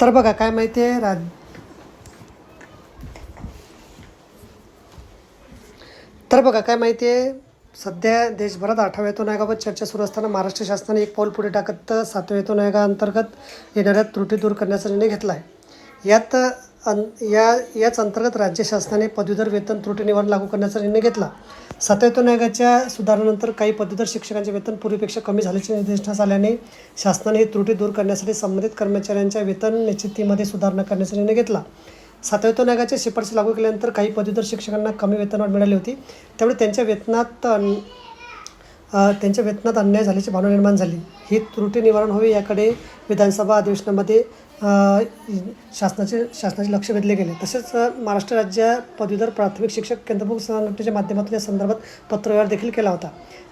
तर बघा काय माहिती आहे? राज तर बघा काय माहिती आहे? सध्या देशभरात आठव्यातून वेतन चर्चा सुरू असताना महाराष्ट्र शासनाने एक पाऊल पुढे टाकत सातव्या आयोगाअंतर्गत येणाऱ्या त्रुटी दूर करण्याचा निर्णय घेतला आहे यात अन या याच अंतर्गत राज्य शासनाने पदवीधर वेतन त्रुटी निवारण लागू करण्याचा निर्णय घेतला. सातव्या आयोगाच्या सुधारणेनंतर काही पदवीधर शिक्षकांचे वेतन पूर्वीपेक्षा कमी झाल्याचे निर्देशनास आल्याने शासनाने ही त्रुटी दूर करण्यासाठी संबंधित कर्मचाऱ्यांच्या वेतन निश्चितीमध्ये सुधारणा करण्याचा निर्णय घेतला. सातव्या आयोगाच्या शिफारशी लागू केल्यानंतर काही पदवीधर शिक्षकांना कमी वेतनवाढ मिळाली होती. त्यामुळे त्यांच्या वेतनात अन- त्यांच्या वेतनात अन्याय झाल्याची भावना निर्माण झाली. ही त्रुटी निवारण होवी याकडे विधानसभा अधिवेशनामध्ये शासनाचे शासनाचे लक्ष वेधले गेले. तसेच महाराष्ट्र राज्य पदवीधर प्राथमिक शिक्षक केंद्रभूत संघटनेच्या माध्यमातून या संदर्भात पत्रव्यवहार देखील केला होता.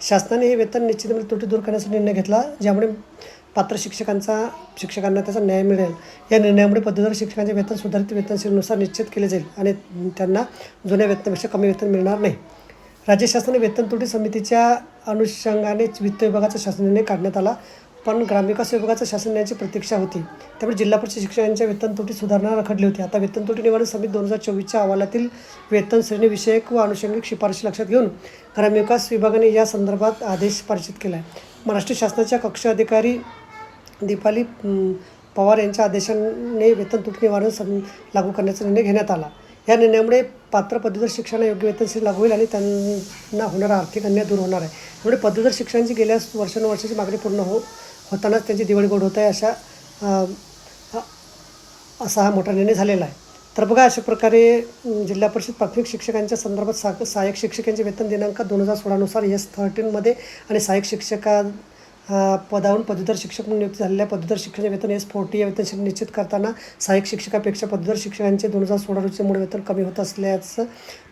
शासनाने हे वेतन निश्चितमध्ये म्हणजे त्रुटी दूर करण्याचा निर्णय घेतला ज्यामुळे पात्र शिक्षकांचा शिक्षकांना त्याचा न्याय मिळेल. या निर्णयामुळे पदवीधर शिक्षकांचे वेतन सुधारित वेतनशीलनुसार निश्चित केले जाईल आणि त्यांना जुन्या वेतनापेक्षा कमी वेतन मिळणार नाही. राज्य शासनाने वेतन त्रुटी समितीच्या अनुषंगाने वित्त विभागाचा शासन निर्णय काढण्यात आला. पण ग्रामविकास विभागाचा शासन निर्णयाची प्रतीक्षा होती. त्यामुळे जिल्हा परिषद शिक्षकांच्या वेतन त्रुटी सुधारणा रखडली होती. आता वेतन तोटी निवारण समिती दोन हजार चोवीसच्या अहवालातील वेतन श्रेणीविषयक व आनुषंगिक शिफारशी लक्षात घेऊन ग्रामविकास विभागाने या संदर्भात आदेश परिचित केला आहे महाराष्ट्र शासनाच्या कक्ष अधिकारी दीपाली पवार यांच्या आदेशाने वेतन तुट निवारण सम लागू करण्याचा निर्णय घेण्यात आला. या निर्णयामुळे पात्र पदवीधर शिक्षणाला योग्य वेतनशील लागू होईल आणि त्यांना होणारा आर्थिक अन्याय दूर होणार आहे. त्यामुळे पदवीधर शिक्षणाची गेल्या वर्षानुवर्षाची मागणी पूर्ण हो होतानाच त्यांची दिवाळी गोड होत आहे अशा असा हा मोठा निर्णय झालेला आहे. तर बघा अशा प्रकारे जिल्हा परिषद प्राथमिक शिक्षकांच्या संदर्भात सा सहाय्यक शिक्षकांचे वेतन दिनांक दोन हजार सोळानुसार एस थर्टीनमध्ये आणि सहाय्यक शिक्षका पदावरून पदवीधर शिक्षक म्हणून नियुक्त झालेल्या पदवीधर शिक्षकांचे वेतन एस फोर्टी या वेतन निश्चित करताना सहाय्यक शिक्षकापेक्षा पदवीधर शिक्षकांचे दोन हजार सोळा रोजीचे मूळ वेतन कमी होत असल्याचं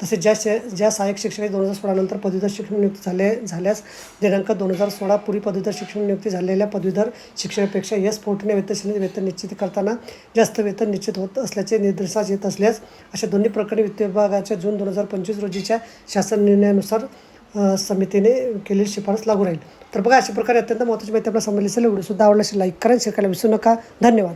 तसेच ज्या शे ज्या सहाय्यक शिक्षकांचे दोन हजार सोळानंतर पदवीधर शिक्षण नियुक्त झाले झाल्यास दिनांक दोन हजार सोळा पूर्वी पदवीधर शिक्षण नियुक्ती झालेल्या पदवीधर शिक्षकापेक्षा एस फोर्टीने वेतन वेतन निश्चित करताना जास्त वेतन निश्चित होत असल्याचे निर्देशास येत असल्यास अशा दोन्ही प्रकरणी वित्त विभागाच्या जून दोन हजार पंचवीस रोजीच्या शासन निर्णयानुसार समितीने केलेली शिफारस लागू राहील. तर बघा अशा प्रकारे अत्यंत महत्त्वाची माहिती आपल्या समजली असेल व्हिडिओ सुद्धा आवडला असेल लाईक करा शेअर करायला विसरू नका. धन्यवाद.